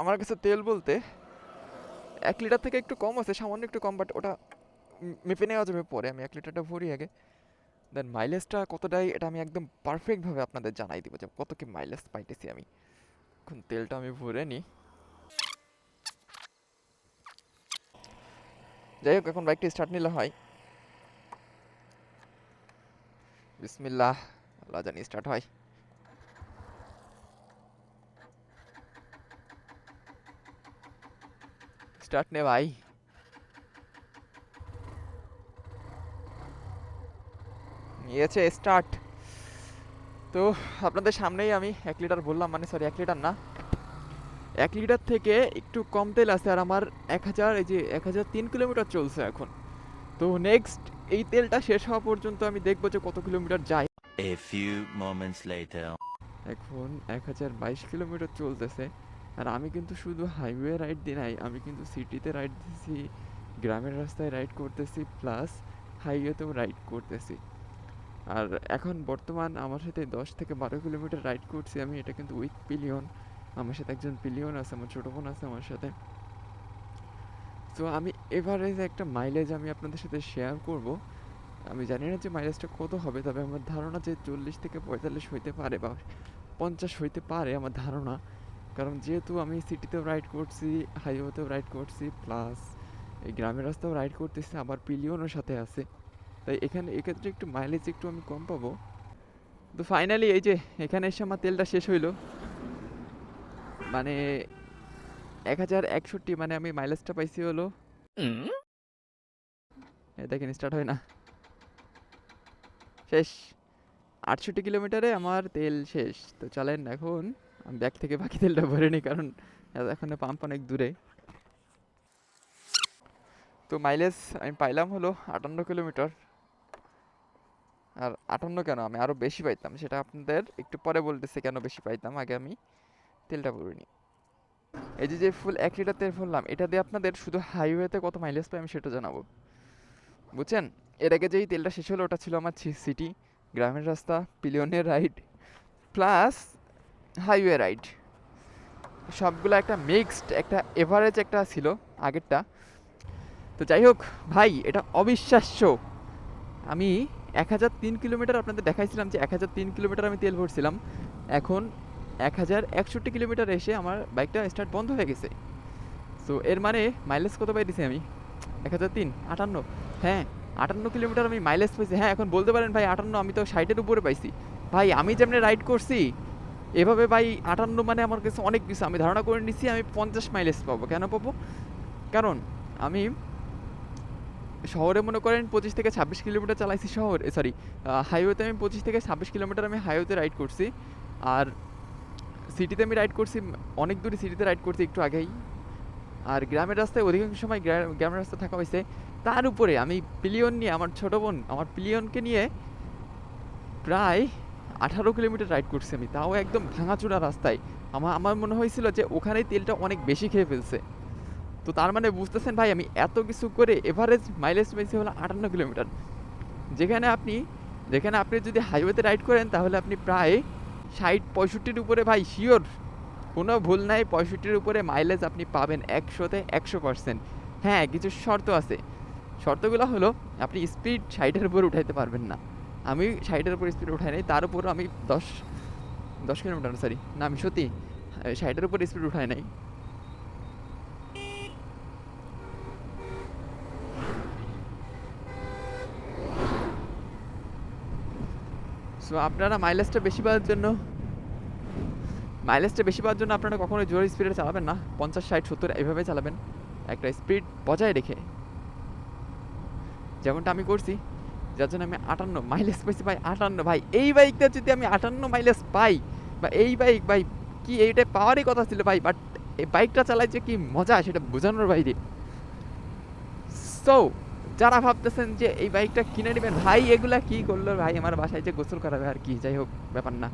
আমার কাছে তেল বলতে এক লিটার থেকে একটু কম আছে, সামান্য একটু কম বাট ওটা মেপে নেওয়া যাবে পরে, আমি এক লিটারটা ভরি আগে। দেন মাইলেজটা কতটাই, এটা আমি একদম পারফেক্টভাবে আপনাদের জানাই দিব যে কত কি মাইলেজ পাইতেছি আমি। এখন তেলটা আমি ভরে নিই। যাই হোক, এখন বাইকটা স্টার্ট নিলে হয়। বিসমিল্লাহ, আল্লাহ জানি স্টার্ট হয়। স্টার্ট নে ভাই নিয়েছে স্টার্ট তো আপনাদের সামনেই আমি এক লিটার বললাম মানে সরি এক লিটার না এক লিটার থেকে একটু কম তেল আছে আর আমার এক হাজার এই যে এক হাজার তিন কিলোমিটার চলছে এখন তো নেক্সট এই তেলটা শেষ হওয়া পর্যন্ত আমি দেখব যে কত কিলোমিটার যায় A few moments later. এখন এক হাজার বাইশ কিলোমিটার চলতেছে আর আমি কিন্তু শুধু হাইওয়ে রাইড দিই নাই, আমি কিন্তু সিটিতে রাইড দিছি, গ্রামের রাস্তায় রাইড করতেছি প্লাস হাইওয়েতেও রাইড করতেছি। আর এখন বর্তমান আমার সাথে দশ থেকে বারো কিলোমিটার রাইড করছি আমি, এটা কিন্তু উইথ পিলিয়ন আমার সাথে একজন পিলিয়ন আছে, আমার ছোটো বোন আছে আমার সাথে। তো আমি এভারেজ একটা মাইলেজ আমি আপনাদের সাথে শেয়ার করব। আমি জানি না যে মাইলেজটা কত হবে, তবে আমার ধারণা যে চল্লিশ থেকে পঁয়তাল্লিশ হইতে পারে বা পঞ্চাশ হইতে পারে আমার ধারণা। কারণ যেহেতু আমি সিটিতেও রাইড করছি হাইওয়েতেও রাইড করছি প্লাস এই গ্রামের রাস্তাও রাইড করতেছি, আবার পিলিয়নও সাথে আছে। তাই এখানে, এক্ষেত্রে একটু মাইলেজ একটু আমি কম পাবো। তো ফাইনালি এই যে এখানে এসে আমার তেলটা শেষ হইল। মানে এক হাজার একষট্টি মানে আমি মাইলেজটা পাইছি হলো। দেখেন স্টার্ট হয় না। শেষ। আটষট্টি কিলোমিটারে আমার তেল শেষ। তো চলেন এখন ব্যাগ থেকে বাকি তেলটা ভরে নিই, কারণ এখন পাম্প অনেক দূরে। তো মাইলেজ আমি পাইলাম হলো আটান্ন কিলোমিটার। আর আটান্ন কেন? আমি আরও বেশি পাইতাম, সেটা আপনাদের একটু পরে বলতেছে কেন বেশি পাইতাম, আগে আমি তেলটা ভরে নিই। এই যে যে ফুল এক লিটার তেল ভরলাম, এটা দিয়ে আপনাদের শুধু হাইওয়েতে কত মাইলেজ পাই আমি সেটা জানাব। বুঝছেন? এর আগে যেই তেলটা শেষ হলো, ওটা ছিল আমার সিটি গ্রামের রাস্তা পিলিয়নের রাইড প্লাস হাইওয়ে রাইড সবগুলো একটা মিক্সড একটা এভারেজ একটা ছিল আগেরটা। তো যাই হোক, ভাই, এটা অবিশ্বাস্য। আমি এক হাজার তিন কিলোমিটার আপনাদের দেখাইছিলাম যে এক হাজার তিন কিলোমিটার আমি তেল ভরছিলাম। এখন এক হাজার একষট্টি কিলোমিটার এসে আমার বাইকটা স্টার্ট বন্ধ হয়ে গেছে। সো এর মানে মাইলেজ কত পাইতেছি আমি? এক হাজার তিন, আটান্ন। হ্যাঁ আটান্ন কিলোমিটার আমি মাইলেজ পাইছি। হ্যাঁ এখন বলতে পারেন ভাই, আটান্ন আমি তো ষাটের উপরে পাইছি। ভাই, আমি যেমনি রাইড করছি এভাবে ভাই আটান্ন মানে আমার কাছে অনেক কিছু। আমি ধারণা করে নিছি, আমি পঞ্চাশ মাইলেজ পাবো। কেন পাবো? কারণ আমি শহরে মনে করেন পঁচিশ থেকে ছাব্বিশ কিলোমিটার চালাইছি শহর সরি হাইওয়েতে আমি পঁচিশ থেকে ছাব্বিশ কিলোমিটার আমি হাইওয়েতে রাইড করছি। আর সিটিতে আমি রাইড করছি, অনেক দূরে সিটিতে রাইড করছি একটু আগেই। আর গ্রামের রাস্তায় অধিকাংশ সময় গ্রা- গ্রামের রাস্তা থাকা হয়েছে। তার উপরে আমি পিলিয়ন নিয়ে, আমার ছোটো বোন, আমার পিলিয়নকে নিয়ে প্রায় আঠারো কিলোমিটার রাইড করছি আমি। তাও একদম ভাঙাচোরা রাস্তায়। আমার আমার মনে হয়েছিল যে ওখানেই তেলটা অনেক বেশি খেয়ে ফেলছে। তো তার মানে বুঝতেছেন ভাই, আমি এত কিছু করে এভারেজ মাইলেজ পেয়েছি হলো আটান্ন কিলোমিটার। যেখানে আপনি যেখানে আপনি যদি হাইওয়েতে রাইড করেন, তাহলে আপনি প্রায় ষাট, পঁয়ষট্টির উপরে ভাই শিওর কোনো ভুল নাই, পঁয়ষট্টির উপরে মাইলেজ আপনি পাবেন একশোতে একশো পার্সেন্ট হ্যাঁ কিছু শর্ত আছে। শর্তগুলো হলো, আপনি স্পিড ষাটের উপরে উঠাইতে পারবেন না। আমি ষাটের উপর স্পিড উঠাই নাই, তার উপর আমি দশ দশ কিলোমিটার সরি না, আমি সত্যি ষাটের উপর স্পিড উঠাই নাই। সো আপনারা মাইলেজটা বেশি পাওয়ার জন্য মাইলেজটা বেশি পাওয়ার জন্য আপনারা কখনোই জোরে স্পিডে চালাবেন না, পঞ্চাশ, ষাট, সত্তর, এইভাবে চালাবেন। একটা স্পিড বজায় রেখে। যেমনটা আমি করছি যার জন্য আমি আটান্ন মাইলেজ পাইছি ভাই, আটান্ন ভাই। এই বাইকটা যদি আমি আটান্ন মাইলেজ পাই, বা এই বাইক ভাই, কি এইটা পাওয়ারই কথা ছিল ভাই বাট এই বাইকটা চালাই যে কি মজা, সেটা বোঝানোর বাইরে। সো যারা ভাবতেছেন যে এই বাইকটা কিনে নেবেন, ভাই, এগুলা কি করল? ভাই, আমার বাসায় যে গোসল করাবে আর কি, যাই হোক, ব্যাপার না।